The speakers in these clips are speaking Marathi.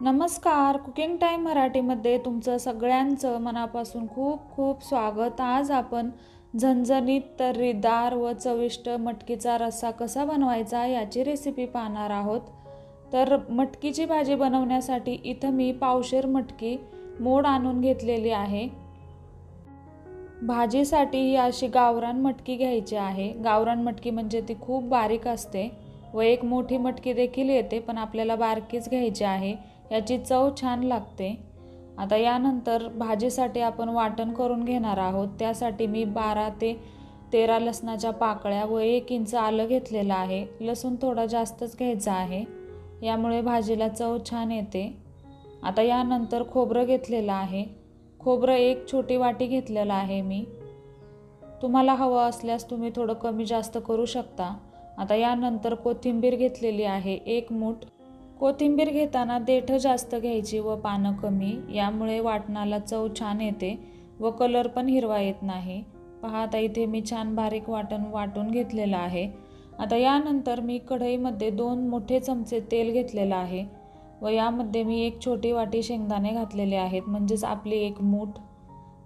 नमस्कार. कुकिंग टाईम मराठीमध्ये तुमचं सगळ्यांचं मनापासून खूप खूप स्वागत. आज आपण झणझणीत तर्रीदार व चविष्ट मटकीचा रस्सा कसा बनवायचा याची रेसिपी पाहणार आहोत. तर मटकीची भाजी बनवण्यासाठी इथं मी पावशेर मटकी मोड आणून घेतलेली आहे. भाजीसाठी ही अशी गावरान मटकी घ्यायची आहे. गावरान मटकी म्हणजे ती खूप बारीक असते व एक मोठी मटकी देखील येते पण आपल्याला बारकीच घ्यायची आहे. याची चव छान लागते. आता यानंतर भाजीसाठी आपण वाटण करून घेणार आहोत. त्यासाठी मी बारा ते तेरा लसणाच्या पाकळ्या व एक इंच आलं घेतलेलं आहे. लसूण थोडा जास्तच घ्यायचा आहे. यामुळे भाजीला चव छान येते. आता यानंतर खोबरं घेतलेलं आहे. खोबरं एक छोटी वाटी घेतलेलं आहे मी. तुम्हाला हवं असल्यास तुम्ही थोडं कमी जास्त करू शकता. आता यानंतर कोथिंबीर घेतलेली आहे. एक मूठ कोथिंबीर घेताना देठं जास्त घ्यायची व पानं कमी यामुळे वाटणाला चव छान येते व कलर पण हिरवा येत नाही. पहा आता इथे मी छान बारीक वाटण वाटून घेतलेलं आहे. आता यानंतर मी कढईमध्ये दोन मोठे चमचे तेल घेतलेलं आहे व यामध्ये मी एक छोटी वाटी शेंगदाणे घातलेले आहेत म्हणजेच आपली एक मूठ.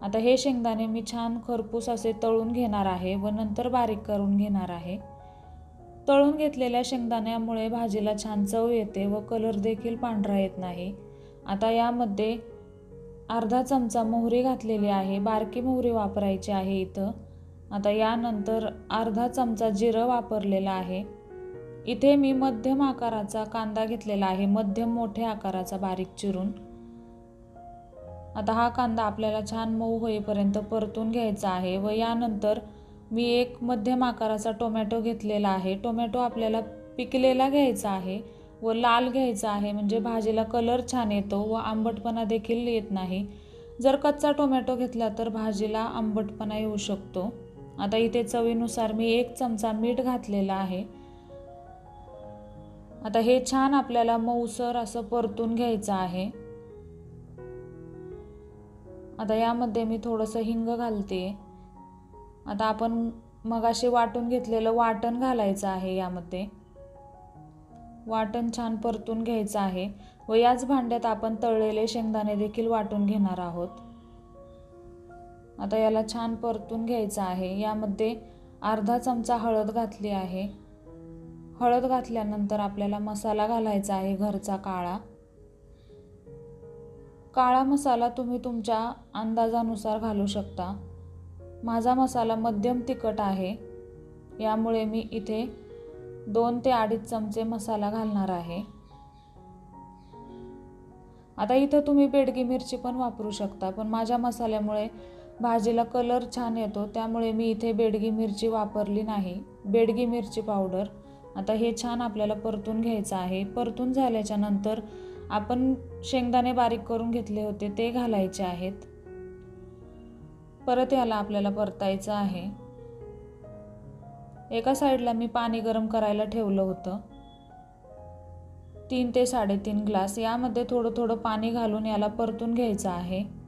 आता हे शेंगदाणे मी छान खरपूस असे तळून घेणार आहे व नंतर बारीक करून घेणार आहे. तळून घेतलेल्या शेंगदाण्यामुळे भाजीला छान चव येते व कलर देखील पांढरा येत नाही. आता यामध्ये अर्धा चमचा मोहरी घातलेली आहे. बारकी मोहरी वापरायची आहे इथं. आता यानंतर अर्धा चमचा जिरं वापरलेलं आहे. इथे मी मध्यम आकाराचा कांदा घेतलेला आहे. मध्यम मोठ्या आकाराचा बारीक चिरून. आता हा कांदा आपल्याला छान मऊ होईपर्यंत परतून घ्यायचा आहे व यानंतर मी एक मध्यम आकाराचा टोमॅटो घेतलेला आहे. टोमॅटो आपल्याला पिकलेला घ्यायचा आहे व लाल घ्यायचा आहे. म्हणजे भाजीला कलर छान येतो व आंबटपणा देखील येत नाही. जर कच्चा टोमॅटो घेतला तर भाजीला आंबटपणा येऊ शकतो. आता इथे चवीनुसार मी एक चमचा मीठ घातलेला आहे. आता हे छान आपल्याला मऊसर असं परतून घ्यायचं आहे. आता यामध्ये मी थोडंसं हिंग घालते. आता आपण मगाशी वाटून घेतलेलं वाटण घालायचं आहे यामध्ये. वाटण छान परतून घ्यायचं आहे व याच भांड्यात आपण तळलेले शेंगदाणे देखील वाटून घेणार आहोत. आता याला छान परतून घ्यायचं आहे. यामध्ये अर्धा चमचा हळद घातली आहे. हळद घातल्यानंतर आपल्याला मसाला घालायचा आहे घरचा काळा. काळा मसाला तुम्ही तुमच्या अंदाजानुसार घालू शकता. माझा मसाला मध्यम तिखट आहे. यामुळे मी इथे दोन ते अडीच चमचे मसाला घालणार आहे. आता इथं तुम्ही बेडगी मिरची पण वापरू शकता पण माझ्या मसाल्यामुळे भाजीला कलर छान येतो त्यामुळे मी इथे बेडगी मिरची वापरली नाही. बेडगी मिरची पावडर. आता हे छान आपल्याला परतून घ्यायचं आहे. परतून झाल्याच्यानंतर आपण शेंगदाणे बारीक करून घेतले होते ते घालायचे आहेत. परत याला आपल्याला परतायचं आहे. एका साईडला मी पाणी गरम करायला ठेवलं होतं. तीन ते साडेतीन ग्लास यामध्ये थोडं थोडं पाणी घालून याला परतून घ्यायचं आहे.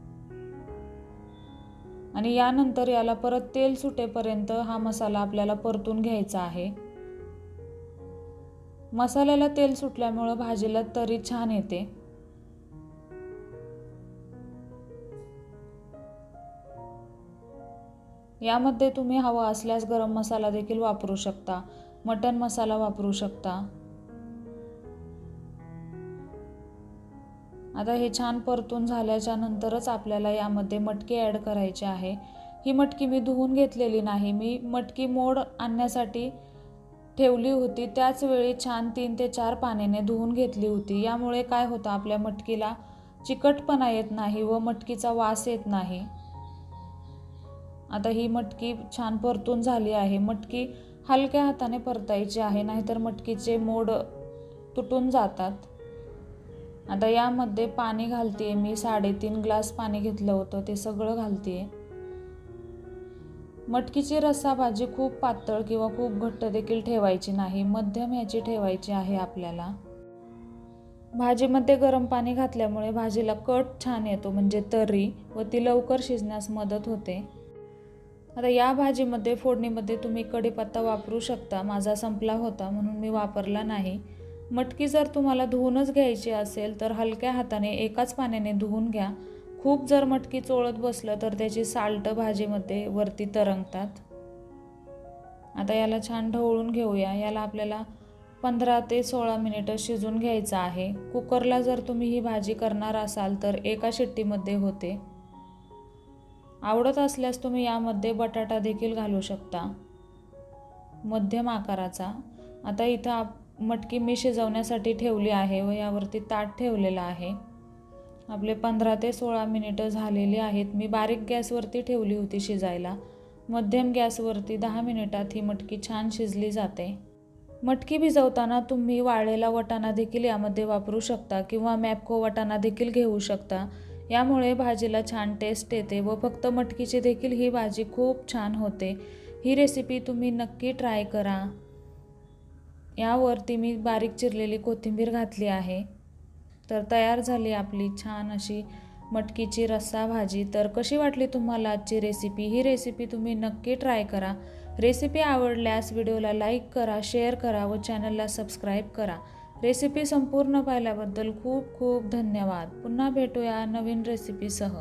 आणि यानंतर याला परत तेल सुटेपर्यंत हा मसाला आपल्याला परतून घ्यायचा आहे. मसाल्याला तेल सुटल्यामुळं भाजीला तरी छान येते. यामध्ये तुम्ही हवा असल्यास गरम मसाला देखील वापरू शकता. मटन मसाला वापरू शकता. आता हे छान परतून झाल्याच्या नंतरच आपल्याला यामध्ये मटकी ॲड करायची आहे. ही मटकी मी धुवून घेतलेली नाही. मी मटकी मोड आणण्यासाठी ठेवली होती. त्याच वेळी छान तीन ते चार पाण्याने धुवून घेतली होती. यामुळे काय होतं आपल्या मटकीला चिकटपणा येत नाही व मटकीचा वास येत नाही. आता ही मटकी छान परतून झाली आहे. मटकी हलक्या हाताने परतायची आहे नाहीतर मटकीचे मोड तुटून जातात. आता यामध्ये पाणी घालते मी साडेतीन ग्लास पाणी घेतलं होतं ते सगळं घालते मटकीची रस्सा भाजी खूप पातळ किंवा खूप घट्ट देखील ठेवायची नाही मध्यम याची ठेवायची आहे आपल्याला. भाजीमध्ये गरम पाणी घातल्यामुळे भाजीला कट छान येतो म्हणजे तर्री व ती लवकर शिजण्यास मदत होते. आता या भाजीमध्ये फोडणीमध्ये तुम्ही कढीपत्ता वापरू शकता. माझा संपला होता म्हणून मी वापरला नाही. मटकी जर तुम्हाला धुवूनच घ्यायची असेल तर हलक्या हाताने एकाच पाण्याने धुवून घ्या. खूप जर मटकी चोळत बसलं तर त्याची साल्टं भाजीमध्ये वरती तरंगतात. आता याला छान ढवळून घेऊया. याला आपल्याला पंधरा ते सोळा मिनिटं शिजून घ्यायचं आहे. कुकरला जर तुम्ही ही भाजी करणार असाल तर एका शिट्टीमध्ये होते. आवडत असल्यास तुम्ही यामध्ये बटाटा देखील घालू शकता. मध्यम आकाराचा. आता इथं आप मटकी मी शिजवण्यासाठी ठेवली आहे व यावरती ताट ठेवलेलं आहे. आपले पंधरा ते सोळा मिनिटं झालेली आहेत. मी बारीक गॅसवरती ठेवली होती शिजायला. मध्यम गॅसवरती दहा मिनिटात ही मटकी छान शिजली जाते. मटकी भिजवताना तुम्ही वाळलेला वटाणा देखील यामध्ये वापरू शकता किंवा मॅपको वटाणा देखील घेऊ शकता. यामुळे भाजीला छान टेस्ट येते व फक्त मटकीची देखील ही भाजी खूप छान होते. ही रेसिपी तुम्ही नक्की ट्राय करा. यावरती मी बारीक चिरलेली कोथिंबीर घातली आहे. तर तयार झाली आपली छान अशी मटकीची रस्सा भाजी. तर कशी वाटली तुम्हाला आजची रेसिपी ही रेसिपी तुम्ही नक्की ट्राय करा. रेसिपी आवडल्यास व्हिडिओला लाईक करा शेअर करा व चॅनलला सबस्क्राईब करा. रेसिपी संपूर्ण पाहिल्याबद्दल खूप खूप धन्यवाद. पुन्हा भेटूया नवीन रेसिपीसह.